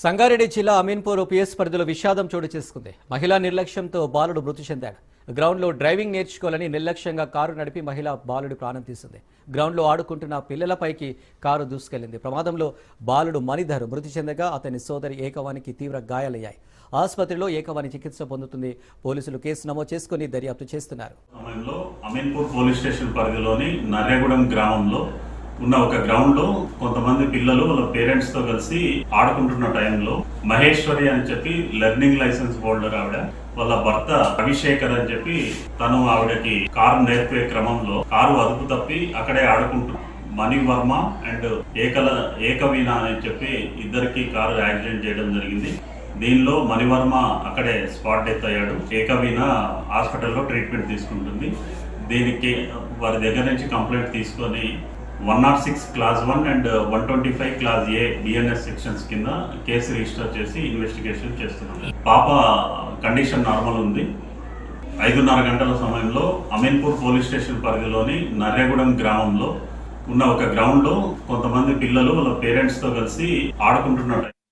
సంగారెడ్డి జిల్లా అమీన్పూర్ పిఎస్ పరిధిలో విషాదం చోటు చేసుకుంది. మహిళా నిర్లక్ష్యంతో బాలుడు మృతి చెందాడు. గ్రౌండ్లో డ్రైవింగ్ నేర్చుకోవాలని నిర్లక్ష్యంగా కారు నడిపి మహిళ బాలుడి ప్రాణం తీసింది. గ్రౌండ్లో ఆడుకుంటున్న పిల్లలపైకి కారు దూసుకెళ్ళింది. ప్రమాదంలో బాలుడు మణిధర్ మృతి చెందగా అతని సోదరి ఏకవానికి తీవ్ర గాయాలయ్యాయి. ఆసుపత్రిలో ఏకవాణి చికిత్స పొందుతుంది. పోలీసులు కేసు నమోదు చేసుకుని దర్యాప్తు చేస్తున్నారు. అమీన్పూర్ పోలీస్ స్టేషన్ పరిధిలోని నర్యగూడెం గ్రామంలో ఉన్న ఒక గ్రౌండ్లో కొంతమంది పిల్లలు వాళ్ళ పేరెంట్స్తో కలిసి ఆడుకుంటున్న టైంలో మహేశ్వరి అని చెప్పి లెర్నింగ్ లైసెన్స్ హోల్డర్ ఆవిడ వాళ్ళ భర్త అభిషేకర్ అని చెప్పి తను ఆవిడకి కారు నేర్పే క్రమంలో కారు అదుపు తప్పి అక్కడే ఆడుకుంటూ మణివర్మ అండ్ ఏకల ఏకవీణ అని చెప్పి ఇద్దరికి కారు యాక్సిడెంట్ చేయడం జరిగింది. దీనిలో మణివర్మ అక్కడే స్పాట్ డెత్ అయ్యాడు. ఏకవీణ హాస్పిటల్లో ట్రీట్మెంట్ తీసుకుంటుంది. దీనికి వారి దగ్గర నుంచి కంప్లైంట్ తీసుకొని one naught six class one and one twenty five class A BNS sections కింద కేసు రిజిస్టర్ చేసి ఇన్వెస్టిగేషన్ చేస్తున్నాం. పాప కండిషన్ నార్మల్ ఉంది. ఐదున్నర గంటల సమయంలో అమీన్పూర్ పోలీస్ స్టేషన్ పరిధిలోని నర్యగూడెం గ్రామంలో ఉన్న ఒక గ్రౌండ్లో కొంతమంది పిల్లలు వాళ్ళ పేరెంట్స్తో కలిసి ఆడుకుంటున్నారు